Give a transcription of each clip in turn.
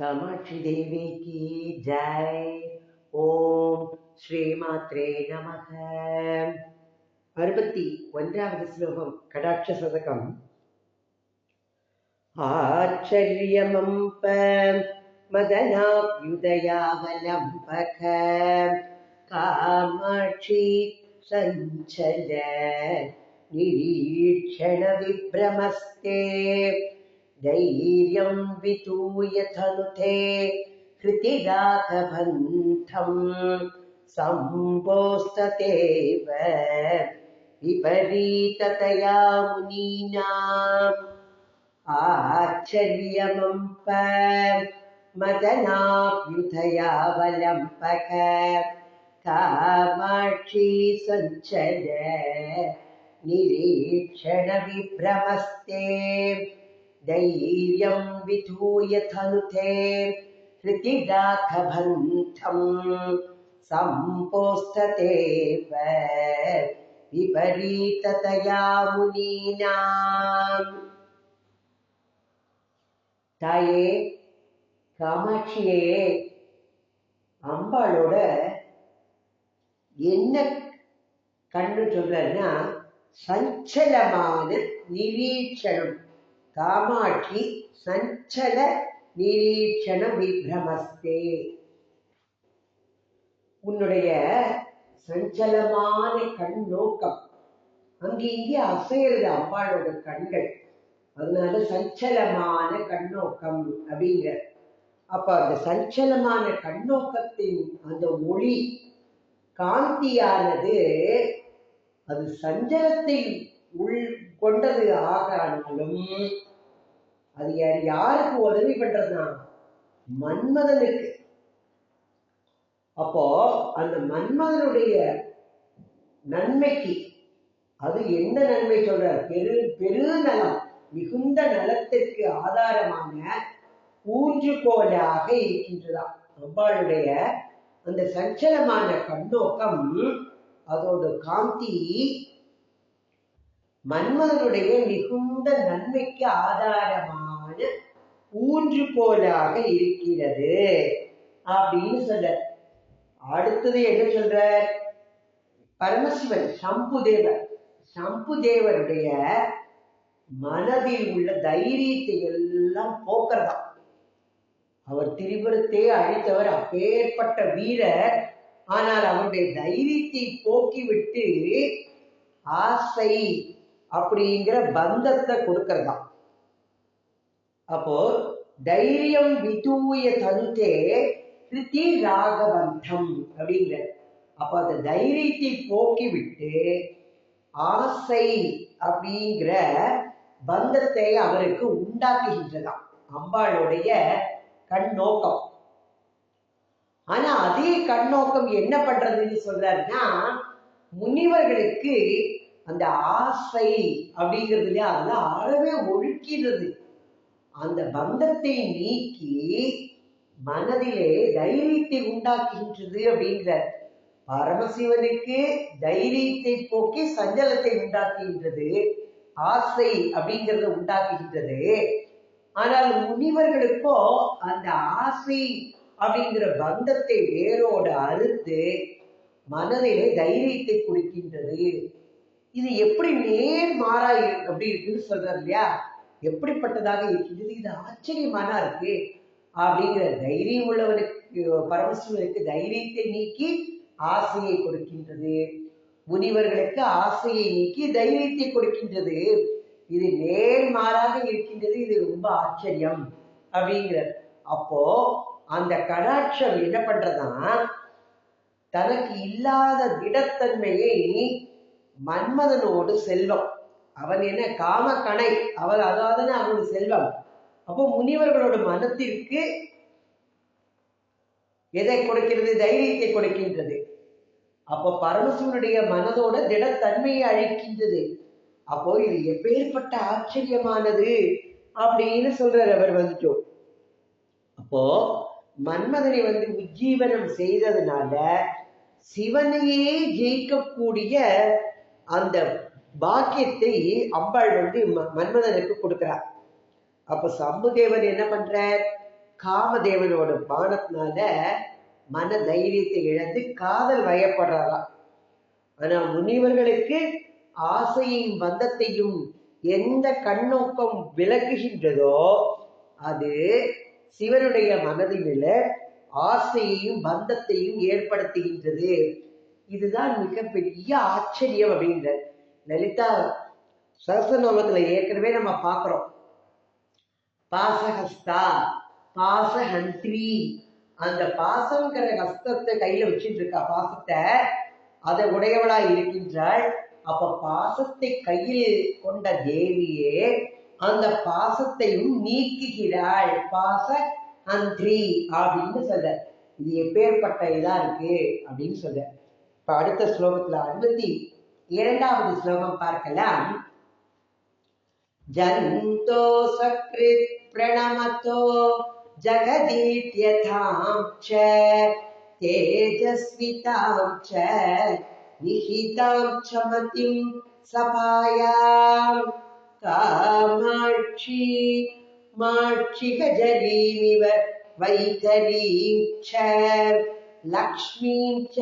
कामाक्षी देवी की जय ஓம் ஸ்ரீமாத்ரே நமக அறுபத்தி ஒன்றாவது ஸ்லோகம் கடாட்ச சதகம் ஆச்சரியமம்ப மதனாப்யுதயாவலம்பக காமாட்சி சஞ்சல நிரீட்சண விப்ரமஸ்தே धैर्यम् वितूयथनुथे हृतिदाखबन्ठोस्ततेव विपरीततया मुनीनाम् आश्चर्यमम्प मदनाभ्युधया वलम्पक कामाक्षी सञ्चय निरीक्षणविभ्रमस्ते। दैर्यं विधूय धनुते हृतिराघबन्धं सम्पोस्ततेव विपरीततया मुनीनाम् தாயே காமாட்சியே அம்பாளோட என்ன கண்ணு சொல்றன்னா சஞ்சலமான நிரீட்சணம் காமாட்சி சஞ்சல நிரீட்சண விப்ரமஸ்தே. உன்னுடைய சஞ்சலமான கண் நோக்கம். அங்கே இங்கே அம்பாளோட கண்கள். அதனால சஞ்சலமான கண்ணோக்கம் அப்படிங்கிற. அப்ப அந்த சஞ்சலமான கண்ணோக்கத்தின் அந்த ஒளி காந்தியானது அது சஞ்சலத்தை உள் கொண்டது ஆகானாலும் அது யார் யாருக்கு உதவி பண்றதுனா மன்மதனுக்கு. அப்போ அந்த மன்மதனுடைய நன்மைக்கு அது என்ன நன்மை சொல்றார்? பெரு பெரு நலம் மிகுந்த நலத்திற்கு ஆதாரமான ஊன்றுகோலாக இருக்கின்றதாம் அம்பாளுடைய அந்த சஞ்சலமான கண்ணோக்கம் அதோட காந்தி மன்மதனுடைய மிகுந்த நன்மைக்கு ஆதாரமான ஊன்றுகோலாக இருக்கிறது அப்படின்னு சொல்ற அடுத்தது என்ன சொல்ற பரமசிவன் சம்பு தேவர் சம்பு தேவருடைய மனதில் உள்ள தைரியத்தை எல்லாம் போக்குறதா? அவர் திரிபுரத்தை அழித்தவர் அப்பேற்பட்ட வீரர். ஆனால் அவருடைய தைரியத்தை போக்கிவிட்டு ஆசை அப்படிங்கிற பந்தத்தை கொடுக்கறதா அப்போ தைரியம் விதூய தந்தே கிருத்தி ராகவந்தம் அப்படிங்கிற. அப்போ அந்த தைரியத்தை போக்கி விட்டு ஆசை அப்படிங்கிற பந்தத்தை அவருக்கு உண்டாக்குகின்றதாம். அம்பாளுடைய கண்ணோக்கம் ஆனா அதே கண்ணோக்கம் என்ன பண்றதுன்னு சொல்றாருன்னா முனிவர்களுக்கு அந்த ஆசை அப்படிங்கிறது இல்லையா? அதெல்லாம் அறவே ஒழுக்கிறது அந்த பந்தத்தை நீக்கி மனதிலே தைரியத்தை உண்டாக்குகின்றது அப்படிங்கிறார் பரமசிவனுக்கு தைரியத்தை போக்கி சஞ்சலத்தை உண்டாக்குகின்றது ஆசை அப்படிங்கிறத உண்டாக்குகின்றது. ஆனால் முனிவர்களுக்கோ அந்த ஆசை அப்படிங்கிற பந்தத்தை வேரோடு அறுத்து மனதிலே தைரியத்தை கொடுக்கின்றது. இது எப்படி நேர் மாறா இருக்கு? அப்படி இருக்குன்னு சொல்றாரு இல்லையா? எப்படிப்பட்டதாக இருக்கின்றது? இது ஆச்சரியமானா இருக்கு? அப்படிங்கிற தைரியம் உள்ளவனுக்கு பரமசிவனுக்கு தைரியத்தை நீக்கி ஆசையை கொடுக்கின்றது. முனிவர்களுக்கு ஆசையை நீக்கி தைரியத்தை கொடுக்கின்றது. இது நேர்மாறாக இருக்கின்றது. இது ரொம்ப ஆச்சரியம் அப்படிங்கிறார் அப்போ அந்த கடாட்சம் என்ன பண்றதுன்னா தனக்கு இல்லாத திடத்தன்மையை மன்மதனோடு செல்வம். அவன் என்ன காம கணை அவன் அதாவது அவனோட செல்வம். அப்போ முனிவர்களோட மனத்திற்கு எதை கொடுக்கிறது? தைரியத்தை கொடுக்கின்றது. அப்போ பரமசிவனுடைய மனதோட திடத்தன்மையை அழிக்கின்றது. அப்போ இது எப்பேற்பட்ட ஆச்சரியமானது அப்படின்னு சொல்றார் அவர் வந்துட்டோம் அப்போ மன்மதனை வந்து உஜ்ஜீவனம் செய்ததுனால சிவனையே ஜெயிக்கக்கூடிய அந்த பாக்கியத்தை அம்பாள் வந்து ம- மன்மதனுக்கு கொடுக்கிறார். அப்ப சம்புதேவன் என்ன பண்ற காமதேவனோட பானத்தினால மன தைரியத்தை இழந்து காதல் வயப்படுறாராம். ஆனா முனிவர்களுக்கு ஆசையும் பந்தத்தையும் எந்த கண்ணோக்கம் விளக்குகின்றதோ அது சிவனுடைய மனதில ஆசையையும் பந்தத்தையும் ஏற்படுத்துகின்றது. இதுதான் மிகப்பெரிய ஆச்சரியம் அப்படின்ற லலிதா சரஸ்வநாமத்துல ஏற்கனவே நம்ம பார்க்கிறோம். பாசஹஸ்தா பாசஹந்திரி. அந்த பாசங்கிற ஹஸ்தத்தை கையில வச்சுட்டு இருக்கா பாசத்தை அதை உடையவளா இருக்கின்றாள். அப்ப பாசத்தை கையில் கொண்ட தேவியே அந்த பாசத்தையும் நீக்குகிறாள். பாச அந்திரி அப்படின்னு சொல்ற இது எப்பேற்பட்ட இதா இருக்கு அப்படின்னு சொல்ற இப்ப அடுத்த ஸ்லோகத்துல அறுபத்தி இரண்டாவது ஸ்லோகம் பார்க்கலாம் ஜந்தோ சக்ரித் பிரணமதோ ஜகதீத்யதாம் ச தேஜஸ்விதாம் ச நிஹிதாம் ச மதிம் சபாயாம் காமாட்சி மாட்சிகஜலீமிவ வைகரீம் ச லக்ஷ்மீம் ச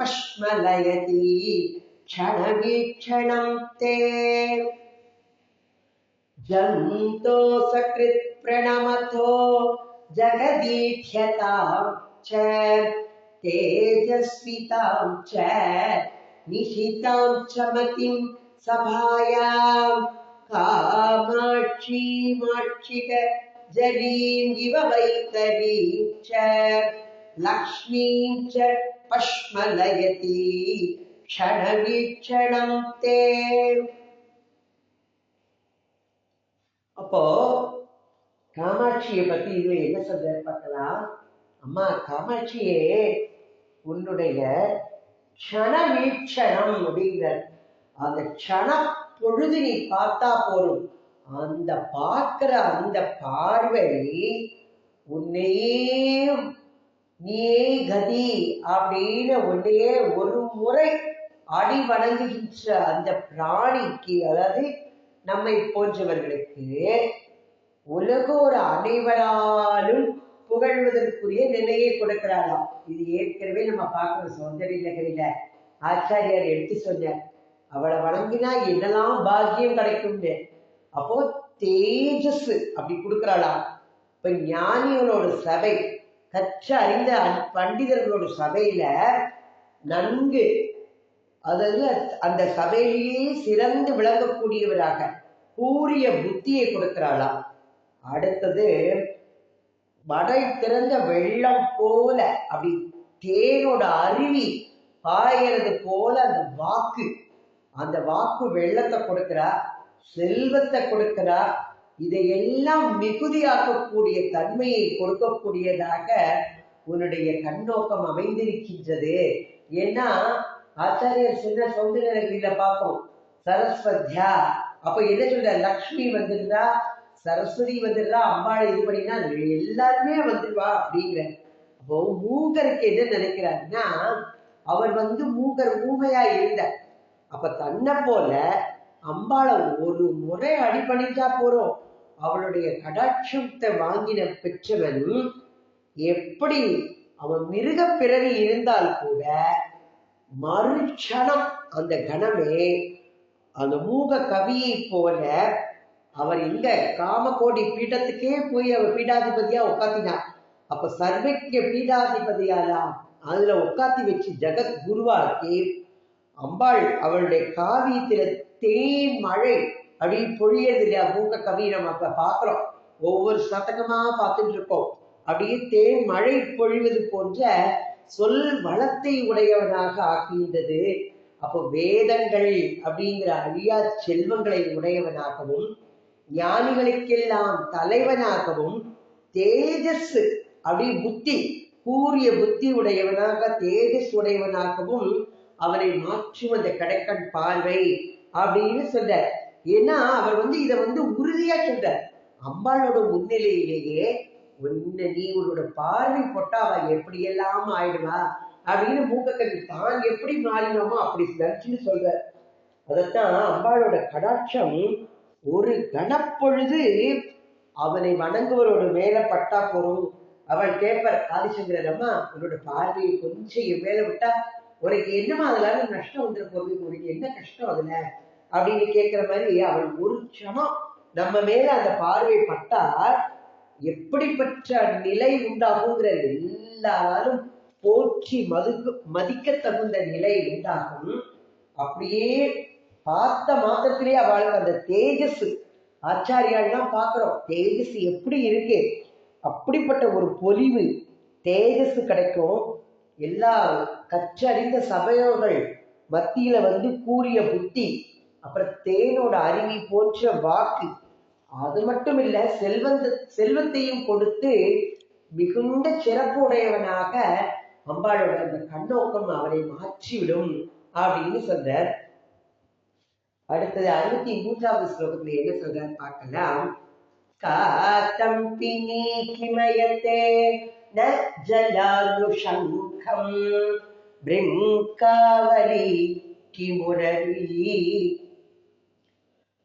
अश्मलयति ते जन्तो सकृत् प्रणमतो जगदीप्यतां च तेजस्वितां च निहितां च मतिं सभायां। जलीम् इव वैतरीं च। लक्ष्मीं च पश्मलयति க்ஷணவீக்ஷணம் தே அப்போ காமாட்சியை பத்தி இதுல என்ன சொல்ற பார்க்கலாம் அம்மா காமாட்சியே உன்னுடைய க்ஷண வீக்ஷணம் அப்படிங்கிற அந்த க்ஷண பொழுது நீ பார்த்தா போரும் அந்த பார்க்கிற அந்த பார்வை உன்னையே நீயே கதி அப்படின்னு ஒன்றையே ஒரு முறை அடி வணங்குகின்ற அந்த பிராணிக்கு அதாவது நம்மை போன்றவர்களுக்கு உலகோர் அனைவராலும் புகழ்வதற்குரிய நிலையை கொடுக்கிறாராம் இது ஏற்கனவே நம்ம பார்க்கிறோம் சௌந்தரிய நகரில ஆச்சாரியார் எடுத்து சொன்னார். அவளை வணங்கினா என்னெல்லாம் பாக்கியம் கிடைக்கும்னு. அப்போ தேஜஸ் அப்படி கொடுக்கிறாளாம். இப்ப ஞானிகளோட சபை கற்று அறிந்த பண்டிதர்களோட சபையில நன்கு அதாவது அந்த சபையிலேயே சிறந்து விளங்கக்கூடியவராக கூறிய புத்தியை கொடுக்கிறாளாம். அடுத்தது மடை திறந்த வெள்ளம் போல அப்படி தேனோட அருவி பாயறது போல அந்த வாக்கு அந்த வாக்கு வெள்ளத்தை கொடுக்கிறா செல்வத்தை கொடுக்கிறா இதையெல்லாம் மிகுதியாக்கக்கூடிய தன்மையை கொடுக்கக்கூடியதாக உன்னுடைய கண்ணோக்கம் அமைந்திருக்கின்றது. ஏன்னா ஆச்சாரியர் சின்ன சௌந்தரகிரியில பார்ப்போம். சரஸ்வத்யா. அப்ப என்ன சொல்ற? லக்ஷ்மி வந்துடுறா சரஸ்வதி வந்துடுறா அம்பாள் இது பண்ணினா எல்லாருமே வந்துடுவா அப்படிங்கிற. அப்போ மூகருக்கு என்ன நினைக்கிறாருன்னா அவர் வந்து மூகர் ஊமையா இருந்த அப்ப தன்னை போல அம்பாளை ஒரு முறை அடிபணிச்சா போறோம். அவளுடைய கடாட்சத்தை வாங்கின பெற்றவன் எப்படி அவன் மிருக பிறவி இருந்தால் கூட மறுக்ஷணம் அந்த கணமே அந்த மூக கவியை போல அவர் இங்க காமகோடி பீடத்துக்கே போய் அவர் பீடாதிபதியா உட்காத்தினார் அப்ப சர்வக்கிய பீடாதிபதியாலாம் அதுல உட்காத்தி வச்சு ஜெகத் குருவாக்கி அம்பாள் அவளுடைய காவியத்தில தேன் மழை அடி பொழியது இல்லையா மூக்க கவி நம்ம அப்ப பாக்குறோம். ஒவ்வொரு சதகமா பார்த்துட்டு இருக்கோம் அப்படியே தேன் மழை பொழிவது போன்ற சொல் வளத்தை உடையவனாக ஆக்குகின்றது. அப்போ வேதங்கள் அப்படிங்கிற அழியா செல்வங்களை உடையவனாகவும் ஞானிகளுக்கெல்லாம் தலைவனாகவும் தேஜஸ் அப்படி புத்தி கூறிய புத்தி உடையவனாக தேஜஸ் உடையவனாகவும் அவனை மாற்றும் அந்த கடைக்கண் பார்வை அப்படின்னு சொல்ற ஏன்னா அவர் வந்து இதை வந்து உறுதியா சொல்ற அம்பாளோட முன்னிலையிலேயே உன்னை நீ உன்னோட பார்வை போட்டா அவ எப்படியெல்லாம் ஆயிடுவா அப்படின்னு மூக்கக்கவி தான் எப்படி மாறினோமோ அப்படி நினைச்சுன்னு சொல்ற அதத்தான் அம்பாளோட கடாட்சம் ஒரு கணப்பொழுது அவனை வணங்குவரோட மேல பட்டா போறோம் அவள் கேட்பார் ஆதிசங்கரர் அம்மா உன்னோட பார்வையை கொஞ்சம் என் மேல விட்டா உனக்கு என்னமா அதுல நஷ்டம் வந்துட போகுது உனக்கு என்ன கஷ்டம் அதுல? அப்படின்னு கேட்கிற மாதிரி அவள் ஒரு க்ஷணம் நம்ம மேல அந்த பார்வை பட்டா எப்படிப்பட்ட நிலை உண்டாகுங்கிற எல்லாரும் போற்றி மதுக்கு மதிக்க தகுந்த நிலை உண்டாகும். அப்படியே பார்த்த மாத்திரத்திலேயே அவளுக்கு அந்த தேஜஸ் ஆச்சாரியாள்லாம் பார்க்குறோம் தேஜஸ் எப்படி இருக்கு? அப்படிப்பட்ட ஒரு பொலிவு தேஜஸ் கிடைக்கும். எல்லா கற்றறிந்த சபையோர்கள் மத்தியில வந்து கூறிய புத்தி அப்புறம் தேனோட அருவி போன்ற வாக்கு. அது மட்டும் இல்ல செல்வந்த செல்வத்தையும் கொடுத்து மிகுந்த சிறப்புடையவனாக அம்பாளோட அந்த கண்ணோக்கம் அவனை மாற்றிவிடும் அப்படின்னு சொல்றார். அடுத்தது அறுபத்தி மூன்றாவது ஸ்லோகத்துல என்ன சொல்றாரு பார்க்கலாம். காத்தம்பினி கிமயத்தே ந ஜலானுஷங்கம் பிரிங்காவலி கிமுரவி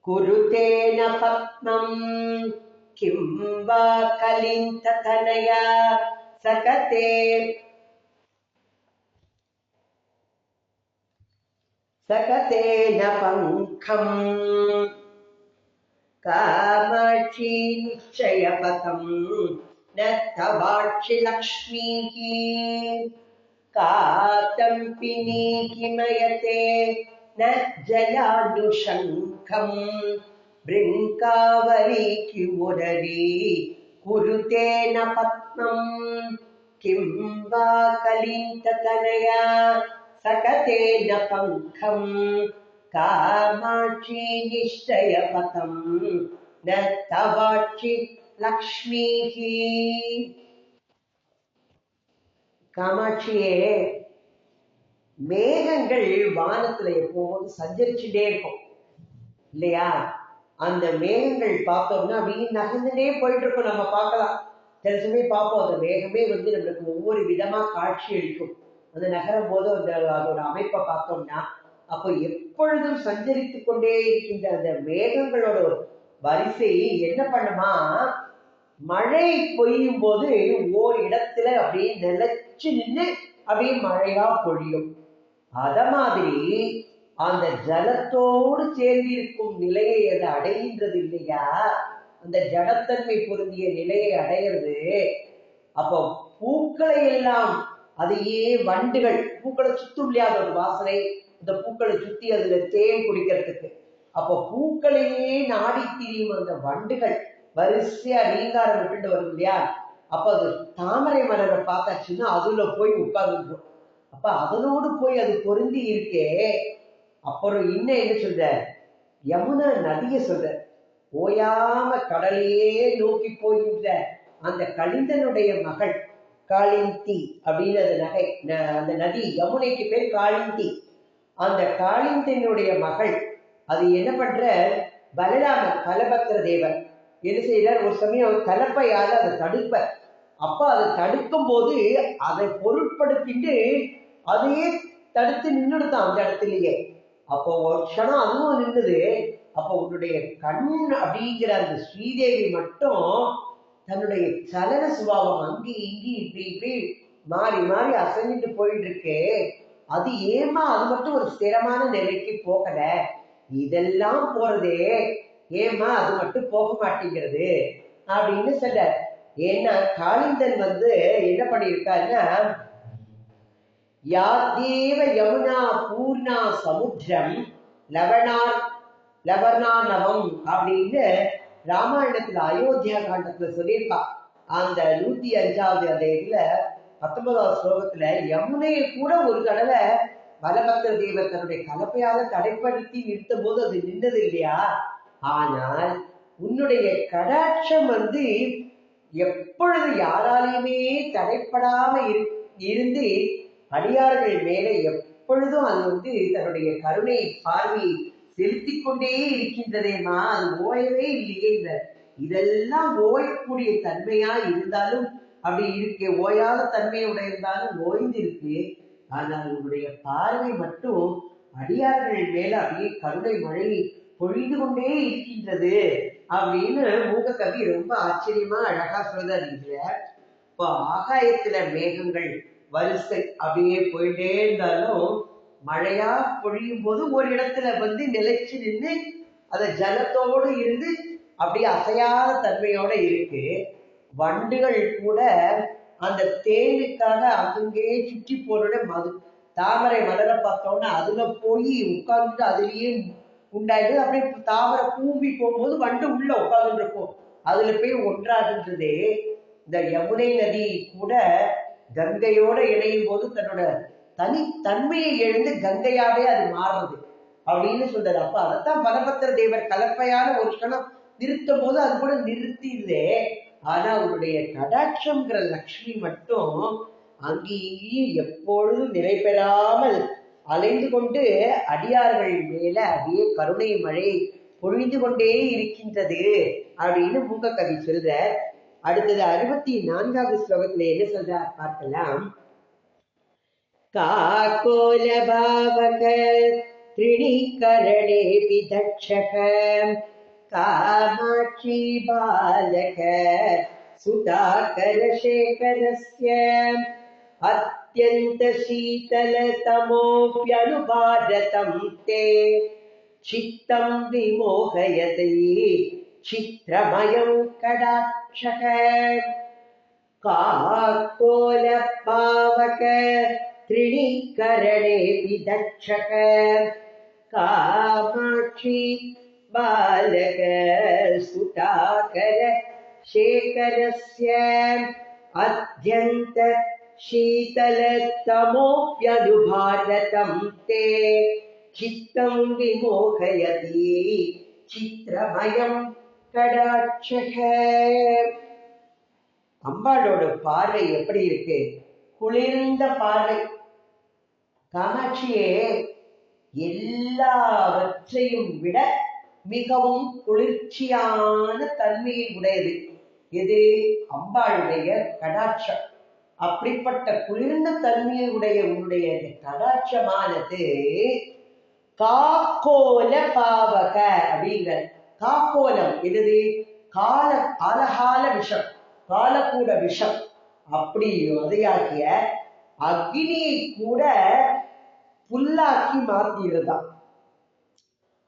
कुरुतेन पद्मम्। किं वा कलिन्ततनया सकते। सकतेन पङ्खम्। कामाक्षी निश्चयपथम्। न तवाक्षि लक्ष्मीः। कातम्पिनी किमयते न जयायुशङ्खम् भृङ्कावरीकि मुररी कुरुतेन पत्नम् किं वा कलिन्ततनया सकतेन पङ्खम् कामाक्षी निश्चयपथम् न तवाक्षि लक्ष्मीः कामाक्षिये மேகங்கள் வானத்துல எப்போதும் சஞ்சரிச்சுட்டே இருக்கும். இல்லையா? அந்த மேகங்கள் பார்த்தோம்னா அப்படியே நகர்ந்துட்டே போயிட்டு இருக்கும் நம்ம பார்க்கலாம். சில சமயம் பார்ப்போம். அந்த மேகமே வந்து நம்மளுக்கு ஒவ்வொரு விதமா காட்சி அளிக்கும். அந்த நகரும் போது அந்த அதோட அமைப்பை பார்த்தோம்னா அப்போ எப்பொழுதும் சஞ்சரித்து கொண்டே இருக்கின்ற அந்த மேகங்களோட வரிசை என்ன பண்ணுமா? மழை பொய்யும் போது ஓர் இடத்துல அப்படியே நிலைச்சு நின்று அப்படியே மழையா பொழியும். அத மாதிரி அந்த ஜலத்தோடு சேர்ந்திருக்கும் நிலையை அது அடைகின்றது இல்லையா? அந்த ஜடத்தன்மை பொருந்திய நிலையை அடைகிறது அப்போ பூக்களை எல்லாம் அதையே வண்டுகள் பூக்களை சுத்தும் இல்லையா அதோட வாசனை அந்த பூக்களை சுத்தி அதுல தேன் குடிக்கிறதுக்கு. அப்போ பூக்களையே நாடி திரியும் அந்த வண்டுகள் வரிசையா ரீங்காரம் விட்டுட்டு வரும் இல்லையா? அப்ப அது தாமரை மலரை பார்த்தாச்சுன்னா அதுல போய் உட்கார்ந்துருக்கும் அப்ப அதனோடு போய் அது பொருந்தி இருக்கே. அப்புறம் இன்னும் என்ன சொல்ற? யமுனா நதிய சொல்ற. ஓயாம கடலையே நோக்கி போகின்ற அந்த கலிந்தனுடைய மகள் காளிந்தி அப்படின்னு அந்த நகை அந்த நதி யமுனைக்கு பேர் காளிந்தி அந்த காளிந்தனுடைய மகள் அது என்ன பண்ற? பலராம பலபத்திர தேவர். என்ன செய்யறார் ஒரு சமயம் கலப்பையால அதை தடுப்ப அப்ப அதை தடுக்கும் போது அதை பொருட்படுத்திட்டு அதையே தடுத்து நின்றுடுத்தான் அந்த இடத்துலயே. அப்போ ஒரு க்ஷணம் அதுவும் நின்னுது. அப்போ உன்னுடைய கண் அப்படிங்கிற அந்த ஸ்ரீதேவி மட்டும் தன்னுடைய சலன சுபாவம் அங்கி இங்கி இப்படி இப்படி மாறி மாறி அசைஞ்சிட்டு போயிட்டு இருக்கு அது ஏமா அது மட்டும் ஒரு ஸ்திரமான நிலைக்கு போகல. இதெல்லாம் போறதே. ஏமா அது மட்டும் போக மாட்டேங்கிறது அப்படின்னு சொல்ல. ஏன்னா காளிந்தன் வந்து என்ன பண்ணியிருக்காருன்னா யாத்தேவ யமுனா பூர்ணா சமுத்திரம் லவணா லவணானவம் அப்படின்னு ராமாயணத்துல அயோத்தியா காண்டத்துல சொல்லியிருப்பா அந்த நூத்தி அஞ்சாவது அந்த பத்தொன்பதாவது ஸ்லோகத்துல யமுனையை கூட ஒரு தடவை பலபத்திர தேவர் தன்னுடைய கலப்பையால தடைப்படுத்தி நிறுத்தும் போது அது நின்றது இல்லையா? ஆனால் உன்னுடைய கடாட்சம் வந்து எப்பொழுது யாராலையுமே தடைப்படாம இரு- இருந்து அடியார்கள் மேலே எப்பொழுதும் அது வந்து தன்னுடைய கருணை பார்வை செலுத்திக் கொண்டே இருக்கின்றதேமா அது ஓயவே இல்லையே இந்த. இதெல்லாம் ஓயக்கூடிய தன்மையா இருந்தாலும் அப்படி இருக்கே ஓயாத தன்மையுடைய இருந்தாலும் ஓய்ந்து இருக்கு ஆனால் உன்னுடைய பார்வை மட்டும் அடியார்கள் மேல அப்படியே கருணை மழை பொழிந்து கொண்டே இருக்கின்றது அப்படின்னு மூக கவி ரொம்ப ஆச்சரியமா அழகா சொல்றாரு. இதுல இப்போ ஆகாயத்துல மேகங்கள் வரிசை அப்படியே போயிட்டே இருந்தாலும் மழையா பொழியும் போது ஒரு இடத்துல வந்து நிலைச்சு நின்று அந்த ஜலத்தோடு இருந்து அப்படியே அசையாத தன்மையோட இருக்கு. வண்டுகள் கூட அந்த தேனுக்காக அங்கங்கே சுற்றி போறோட மது தாமரை மலரை பார்த்தோன்னா அதுல போய் உட்கார்ந்துட்டு அதுலயே உண்டாயிடுது. அப்படியே தாமரை கூம்பி போகும்போது வண்டு உள்ள உட்கார்ந்துருக்கும் அதுல போய் ஒன்றாகின்றது. இந்த யமுனை நதி கூட கங்கையோட இணையும் போது தன்னோட தனித்தன்மையை எழுந்து கங்கையாவே அது மாறுறது அப்படின்னு சொல்றாரு. அப்ப அதைத்தான் பலபத்திர தேவர் கலப்பையான ஒரு கணம் நிறுத்தும் போது அது கூட நிறுத்திடுதே ஆனா அவருடைய கடாட்சம்ங்கிற லக்ஷ்மி மட்டும் அங்கேயும் எப்பொழுதும் நிலை பெறாமல் அலைந்து கொண்டு அடியார்கள் மேல அப்படியே கருணை மழை பொழிந்து கொண்டே இருக்கின்றது அப்படின்னு மூக்க கவி சொல்ற அடுத்தது அறுபத்தி நான்காவது ஸ்லோகத்துல என்ன சொல்றார் பார்க்கலாம் காக்கோல பாவக त्रिणीकरणे विदक्षक कामाक्षी बालक सुधाकरशेखरस्य अत्यन्तशीतलतमोऽप्यनुभारतं ते चित्तं विमोहयति चित्रमयं कडाक्षः काकोलपावक त्रिणीकरणे विदक्षक कामाक्षी बालक सुताकर शेखरस्य अत्यन्त शीतलतमोऽप्यनुभारतं ते। चित्तं विमोहयति चित्रमयं கடாட்சக. அம்பாளோட பார்வை எப்படி இருக்கு? குளிர்ந்த பார்வை. காமாட்சியே எல்லாவற்றையும் விட மிகவும் குளிர்ச்சியான தன்மையை உடையது. இது அம்பாளுடைய கடாட்சம். அப்படிப்பட்ட குளிர்ந்த தன்மையை உடைய உன்னுடைய கடாட்சமானது காக்கோல பாவக அப்படிங்கிற காக்கோலம் என்னது? கால காலகால விஷம் காலக்கூட விஷம். அப்படி அதையாக்கிய அக்னியை கூட புல்லாக்கி மாத்திடுதான்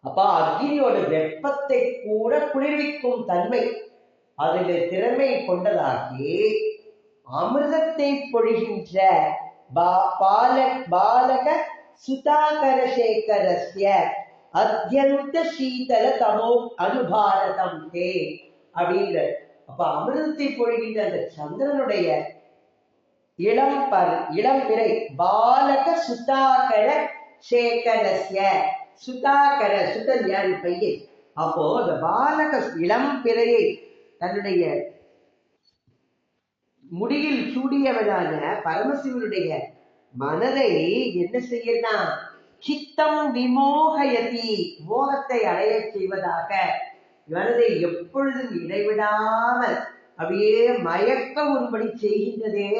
அப்ப அக்னியோட வெப்பத்தை கூட குளிர்விக்கும் தன்மை அதில் திறமை கொண்டதாகி அமிர்தத்தை பொழிகின்ற பாலக சுதாகர சேகரஸ்ய அத்தியந்த சீதல தமோ அனுபாரதம் தே அப்படிங்கிற அப்ப அமிர்தத்தை பொழிகின்ற அந்த சந்திரனுடைய இளம் பர் இளம் பிறை பாலக சுதாகர சேகரஸ்ய. சுதாகர சுதன் யாரு? பையன். அப்போ அந்த பாலக இளம் பிறையை தன்னுடைய முடியில் சூடியவனான பரமசிவனுடைய மனதை என்ன செய்யலாம் சித்தம் விமோகயதி மோகத்தை அடைய செய்வதாக. மனதை எப்பொழுதும் இடைவிடாமல் அப்படியே மயக்க ஒருபடி செய்கின்றதே.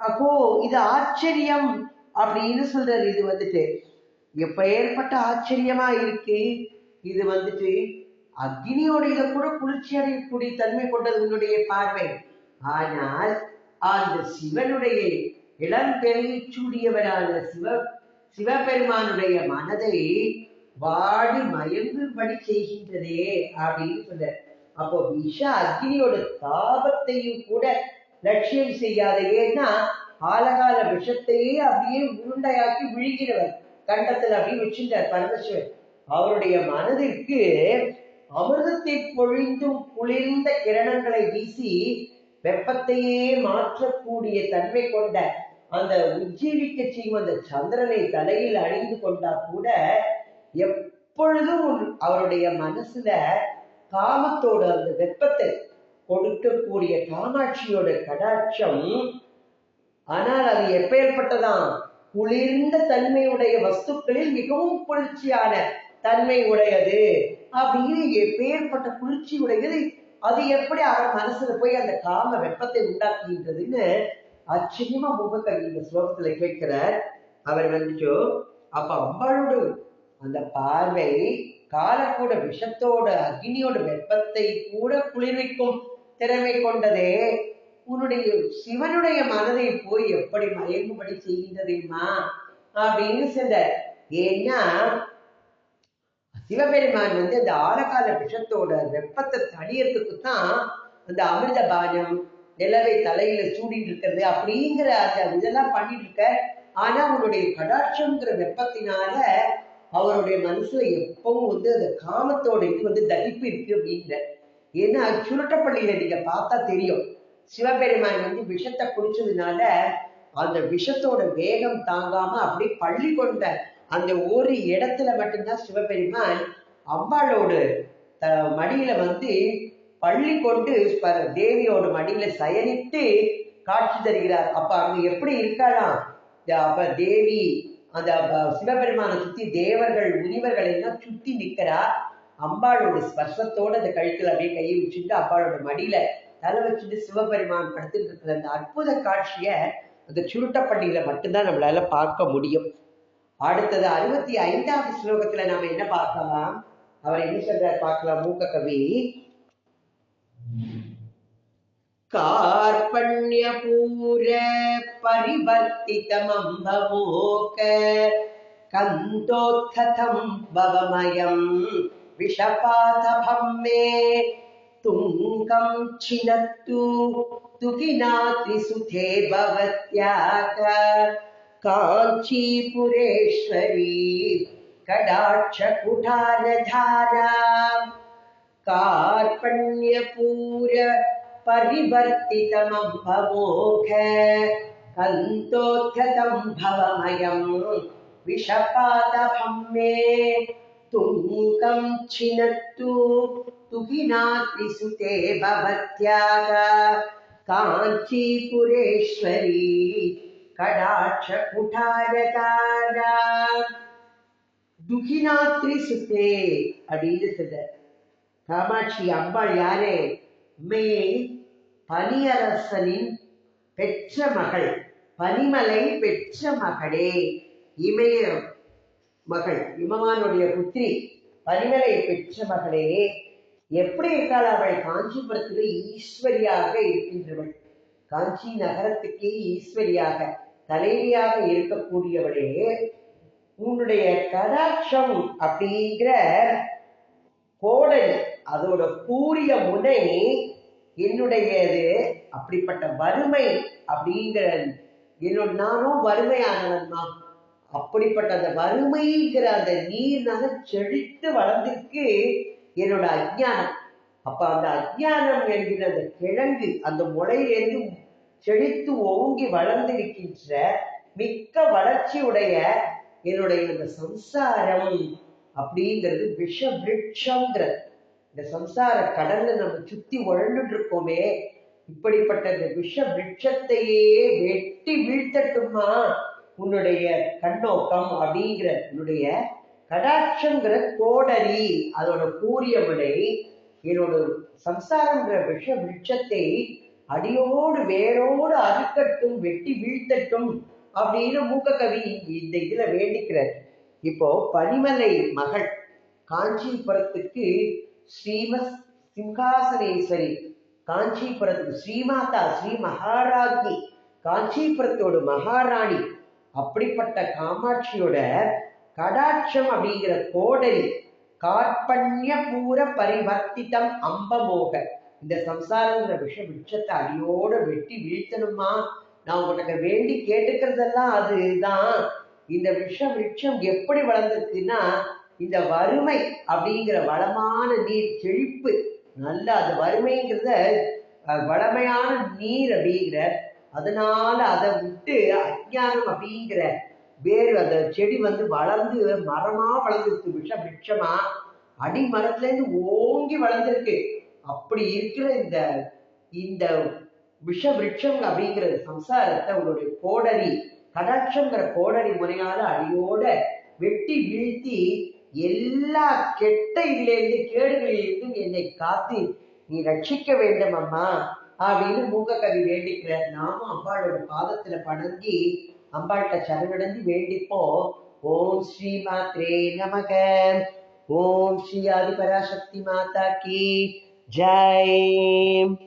அப்போ இது ஆச்சரியம் அப்படின்னு சொல்றாரு. இது வந்துட்டு எப்ப ஏற்பட்ட ஆச்சரியமா இருக்கு? இது வந்துட்டு அக்னியோட இதை கூட குளிர்ச்சி அடையக்கூடிய தன்மை கொண்டது உன்னுடைய பார்வை. ஆனால் அந்த சிவனுடைய இளம் பெருகி சூடியவரான சிவ சிவபெருமானுடைய மனதை வாடி மயங்கும்படி செய்கின்றதே அப்படின்னு சொல்ற அப்போ விஷ அக்னியோட தாபத்தையும் கூட லட்சியம் செய்யாத ஏன்னா ஆலகால விஷத்தையே அப்படியே உருண்டையாக்கி விழுகிறவர். கண்டத்துல அப்படியே வச்சிருந்தார் பரமசிவன் அவருடைய மனதிற்கு அமிர்தத்தை பொழிந்தும் குளிர்ந்த கிரணங்களை வீசி வெப்பத்தையே மாற்றக்கூடிய தன்மை கொண்ட அந்த உஜ்ஜீவிக்க செய்யும் அந்த சந்திரனை தலையில் அணிந்து கொண்டா கூட எப்பொழுதும் அவருடைய மனசுல காமத்தோட அந்த வெப்பத்தை கொடுக்கக்கூடிய காமாட்சியோட கடாட்சம் ஆனால் அது எப்பேற்பட்டதாம் குளிர்ந்த தன்மையுடைய வஸ்துக்களில் மிகவும் குளிர்ச்சியான தன்மை உடையது அப்படின்னு எப்பேற்பட்ட குளிர்ச்சி உடையது அது எப்படி அவர் மனசுல போய் அந்த காம வெப்பத்தை உண்டாக்குகின்றதுன்னு ஆச்சரியமா முகக்கவி இந்த ஸ்லோகத்துல கேட்கிறார் அவர் வந்துட்டு அப்ப அம்பாளோட அந்த பார்வை காலக்கூட விஷத்தோட அக்னியோட வெப்பத்தை கூட குளிர்விக்கும் திறமை கொண்டதே. உன்னுடைய சிவனுடைய மனதை போய் எப்படி மயங்கும்படி செய்கின்றதேம்மா? அப்படின்னு சொன்னார் ஏன்னா சிவபெருமான் வந்து அந்த ஆழகால விஷத்தோட வெப்பத்தை தணியறதுக்கு தான் அந்த அமிர்த பானம் நிலவை தலையில சூடிட்டு இருக்கிறது அப்படிங்கிற அந்த இதெல்லாம் பண்ணிட்டு இருக்க ஆனா அவனுடைய கடாட்சம்ங்கிற வெப்பத்தினால அவருடைய மனசுல எப்பவும் வந்து அந்த காமத்தோட இது வந்து தகிப்பு இருக்கு அப்படிங்கிற. ஏன்னா சுருட்டப்பள்ளியில நீங்க பார்த்தா தெரியும். சிவபெருமான் வந்து விஷத்தை குடிச்சதுனால அந்த விஷத்தோட வேகம் தாங்காம அப்படியே பள்ளி கொண்ட அந்த ஒரு இடத்துல மட்டும்தான் சிவபெருமான் அம்பாளோடு த மடியில வந்து பள்ளி கொண்டு தேவியோட மடியில சயனித்து காட்சி தருகிறார். அப்ப அங்க எப்படி இருக்காளாம் அப்ப தேவி அந்த சிவபெருமான சிவபெருமானை சுத்தி தேவர்கள் முனிவர்கள் எல்லாம் சுத்தி நிக்கிறார். அம்பாளோட ஸ்பர்சத்தோட அந்த கழுத்துல அப்படியே கையை வச்சுட்டு அம்பாளோட மடியில தலை வச்சுட்டு சிவபெருமான் படுத்துட்டு இருக்கிற அந்த அற்புத காட்சிய அந்த சுருட்டப்பள்ளியில மட்டும்தான் நம்மளால பார்க்க முடியும். அடுத்தது அறுபத்தி ஐந்தாவது ஸ்லோகத்துல நாம என்ன பார்க்கலாம்? அவர் என்ன சொல்றார் பார்க்கலாம் மூக்க கவி कार्पण्यपूर परिवर्तितमम्भमोक कन्तोत्थतं भवमयं विषपातभं मे। तुङ्कं छिनत्तु तुकिनात्रिसुते भवत्याग। काञ्चीपुरेश्वरी कडाक्षकुठारधारा। कार्पण्यपूर परिवर्तितमम्भमोघ कन्तोद्धतं भवमयं विषपातभं मे तुङ्कं छिनत्तु तुहिनात्रिसुते भवत्याग काञ्चीपुरेश्वरी कडाक्षकुठारकारा துகினாத்ரி சுத்தே அப்படின்னு சொல்றார் காமாட்சி அம்பாள் யாரு உண்மையே பனியரசனின் பெற்ற மகள் பனிமலை பெற்ற மகளே. இமய மகள் இமவானுடைய புத்திரி பனிமலை பெற்ற மகளே. எப்படி இருக்காள் அவள் காஞ்சிபுரத்தில் ஈஸ்வரியாக இருக்கின்றவள். காஞ்சி நகரத்துக்கே ஈஸ்வரியாக தலைவியாக இருக்கக்கூடியவளே. உன்னுடைய கடாட்சம் அப்படிங்கிற கோடல் அதோட கூறிய முனை என்னுடையது அப்படிப்பட்ட வறுமை அப்படிங்கிற என்னோட நானும் வறுமையானவன் தான் அப்படிப்பட்ட அந்த வறுமைங்கிற அந்த நீர்னால செழித்து வளர்ந்திருக்கு என்னோட அஜ்ஞானம். அப்ப அந்த அஜ்ஞானம் என்கிற அந்த கிழங்கு அந்த முளையிலிருந்து செழித்து ஓங்கி வளர்ந்திருக்கின்ற மிக்க வளர்ச்சியுடைய என்னுடைய இந்த சம்சாரம் அப்படிங்கிறது விஷ விருட்சங்கிறது இந்த சம்சார கடல்ல நம்ம சுத்தி உழண்டுட்டு இருக்கோமே இப்படிப்பட்ட இந்த விஷ விருட்சத்தையே வெட்டி வீழ்த்தட்டுமா? உன்னுடைய கண்ணோக்கம் அப்படிங்கிற உன்னுடைய கடாட்சங்கிற கோடரி அதோட கூறிய விலை என்னோட சம்சாரங்கிற விஷ விருட்சத்தை அடியோடு வேரோடு அறுக்கட்டும் வெட்டி வீழ்த்தட்டும் அப்படின்னு மூக்க கவி இந்த இதுல வேண்டிக்கிறார். இப்போ பனிமலை மகள் காஞ்சிபுரத்துக்கு ஸ்ரீமத் சிம்ஹாசனேஸ்வரி காஞ்சிபுரத்து ஸ்ரீமாதா ஸ்ரீ மகாராஜி காஞ்சிபுரத்தோட மகாராணி. அப்படிப்பட்ட காமாட்சியோட கடாட்சம் அப்படிங்கிற கோடலி கார்பண்ய பூர பரிவர்த்தித்தம் அம்பமோக. இந்த சம்சாரங்கிற விஷ விட்சத்தை அடியோட வெட்டி வீழ்த்தணுமா? நான் உங்கள்கிட்ட வேண்டி கேட்டுக்கிறதெல்லாம் அதுதான். இந்த விஷ விருட்சம் எப்படி வளர்ந்துருக்குன்னா இந்த வறுமை அப்படிங்கிற வளமான நீர் செழிப்பு நல்ல அந்த வறுமைங்கிறத வளமையான நீர் அப்படிங்கிற அதனால அதை விட்டு அஜானம் அப்படிங்கிற வேறு அந்த செடி வந்து வளர்ந்து மரமா வளர்ந்துருக்கு விஷ விருட்சமா. அடி மரத்துலேருந்து ஓங்கி வளர்ந்துருக்கு. அப்படி இருக்கிற இந்த இந்த விஷ விருட்சம் அப்படிங்கிற சம்சாரத்தை உங்களுடைய கோடரி கடாட்சங்கிற கோடரி முறையால அடியோட வெட்டி வீழ்த்தி எல்லா கெட்ட இதிலிருந்து கேடுகளிலிருந்து என்னை காத்து நீ ரட்சிக்க வேண்டும் அம்மா அப்படின்னு மூக்க கவி வேண்டிக்கிறார் நாமும் அம்பாளோட பாதத்துல பணங்கி அம்பாள்கிட்ட சரணடைஞ்சு வேண்டிப்போம். ஓம் ஸ்ரீ மாத்ரே நமக. ஓம் ஸ்ரீ ஆதிபராசக்தி மாதா கி. ஜெய்.